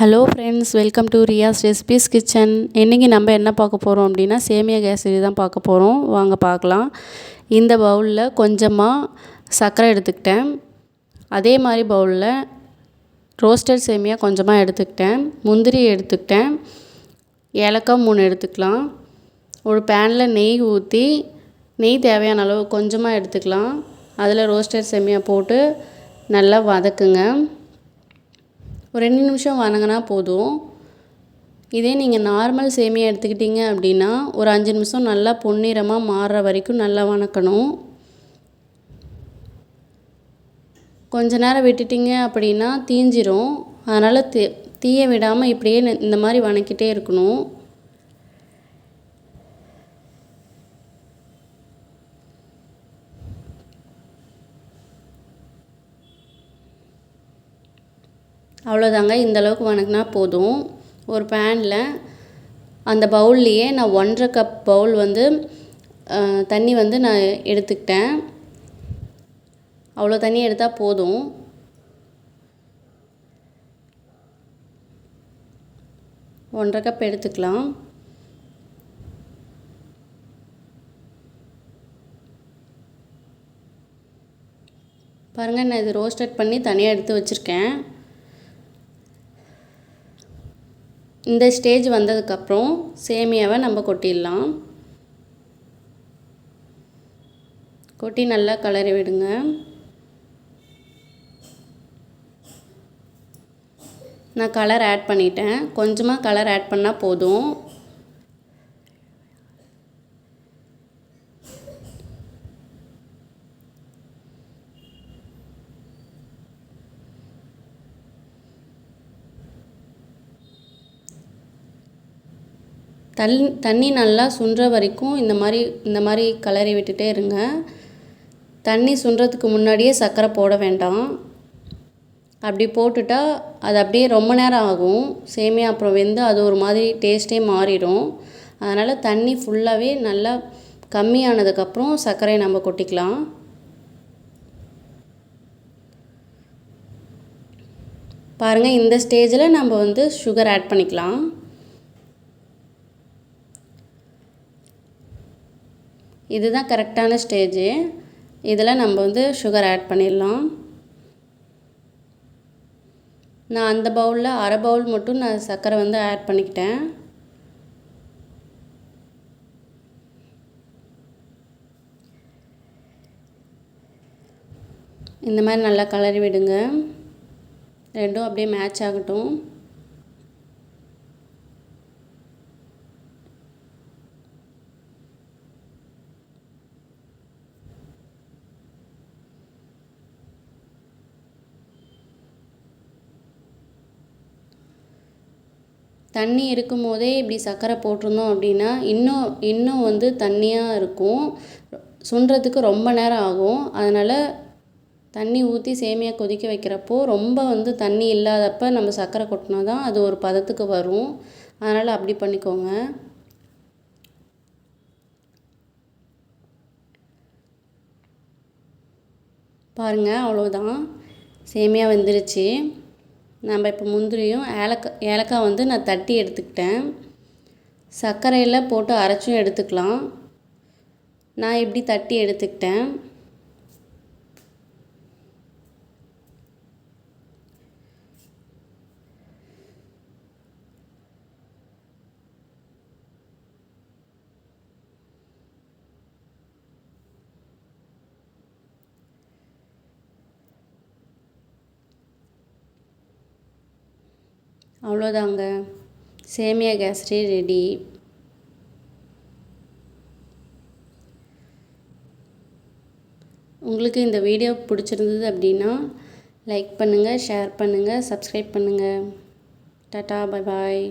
Hello friends welcome to Riyas recipes kitchen இன்றைக்கி நம்ம என்ன பார்க்க போகிறோம் அப்படின்னா சேமியா கேசரி தான் பார்க்க போகிறோம் வாங்க பார்க்கலாம். இந்த பவுலில் கொஞ்சமாக சர்க்கரை எடுத்துக்கிட்டேன். அதே மாதிரி பவுலில் ரோஸ்டட் சேமியா கொஞ்சமாக எடுத்துக்கிட்டேன். முந்திரி எடுத்துக்கிட்டேன். ஏலக்காய் மூணு எடுத்துக்கலாம். ஒரு பேனில் நெய் ஊற்றி நெய் தேவையான அளவு கொஞ்சமாக எடுத்துக்கலாம். அதில் ரோஸ்டட் சேமியா போட்டு நல்லா வதக்குங்க. ஒரு ரெண்டு நிமிஷம் வணங்கினா போதும். இதே நீங்கள் நார்மல் சேமியா எடுத்துக்கிட்டிங்க அப்படின்னா ஒரு அஞ்சு நிமிஷம் நல்லா பொன்னிறமாக மாறுற வரைக்கும் நல்லா வணக்கணும். கொஞ்ச நேரம் விட்டுட்டிங்க அப்படின்னா தீஞ்சிரும். அதனால் தீ தீய விடாமல் இப்படியே இந்த மாதிரி வணக்கிட்டே இருக்கணும். அவ்வளோதாங்க. இந்தளவுக்கு வணக்கினா போதும். ஒரு பேனில் அந்த பவுல்லையே நான் ஒன்றரை கப் பவுல் வந்து தண்ணி வந்து நான் எடுத்துக்கிட்டேன். அவ்வளோ தண்ணி எடுத்தால் போதும். ஒன்றரை கப் எடுத்துக்கலாம். பாருங்கள் நான் இது ரோஸ்டட் பண்ணி தனியாக எடுத்து வச்சுருக்கேன். இந்த ஸ்டேஜ் வந்ததுக்கப்புறம் சேமியாவை நம்ம கொட்டிடலாம். கொட்டி நல்லா கலரி விடுங்க. நான் கலர் ஆட் பண்ணிட்டேன். கொஞ்சமாக கலர் ஆட் பண்ணால் போதும். தண் தண்ணி நல்லா சுண்டுற வரைக்கும் இந்த மாதிரி இந்த மாதிரி கலரி விட்டுட்டே இருங்க. தண்ணி சுண்டுறதுக்கு முன்னாடியே சர்க்கரை போட வேண்டாம். அப்படி போட்டுட்டா அது அப்படியே ரொம்ப நேரம் ஆகும். சேமியா அப்புறம் வெந்து அது ஒரு மாதிரி டேஸ்ட்டே மாறிடும். அதனால் தண்ணி ஃபுல்லாகவே நல்லா கம்மியானதுக்கப்புறம் சர்க்கரையை நம்ம கொட்டிக்கலாம். பாருங்கள் இந்த ஸ்டேஜில் நம்ம வந்து சுகர் ஆட் பண்ணிக்கலாம். இதுதான் கரெக்டான ஸ்டேஜு. இதில் நம்ம வந்து சுகர் ஆட் பண்ணிடலாம். நான் அந்த பவுலில் அரை பவுல் மட்டும் நான் சர்க்கரை வந்து ஆட் பண்ணிக்கிட்டேன். இந்த மாதிரி நல்லா கலரி விடுங்க. ரெண்டும் அப்படியே மேட்ச் ஆகட்டும். தண்ணி இருக்கும் போதே இப்படி சர்க்கரை போட்டிருந்தோம் அப்படின்னா இன்னும் இன்னும் வந்து தண்ணியாக இருக்கும். சுண்டுறதுக்கு ரொம்ப நேரம் ஆகும். அதனால் தண்ணி ஊற்றி சேமியா கொதிக்க வைக்கிறப்போ ரொம்ப வந்து தண்ணி இல்லாதப்போ நம்ம சர்க்கரை கொட்டினா தான் அது ஒரு பதத்துக்கு வரும். அதனால் அப்படி பண்ணிக்கோங்க. பாருங்கள் அவ்வளோதான் சேமியா வெந்துருச்சு. நம்ம இப்போ முந்திரியும் ஏலக்காய் ஏலக்காய் வந்து நான் தட்டி எடுத்துக்கிட்டேன். சர்க்கரையில் போட்டு அரைச்சும் எடுத்துக்கலாம். நான் இப்படி தட்டி எடுத்துக்கிட்டேன். அவ்வளோதாங்க. சேமியா கேசரி ரெடி. உங்களுக்கு இந்த வீடியோ பிடிச்சிருந்தது அப்படின்னா லைக் பண்ணுங்கள் ஷேர் பண்ணுங்கள் சப்ஸ்கிரைப் பண்ணுங்கள் டாட்டா பை பாய்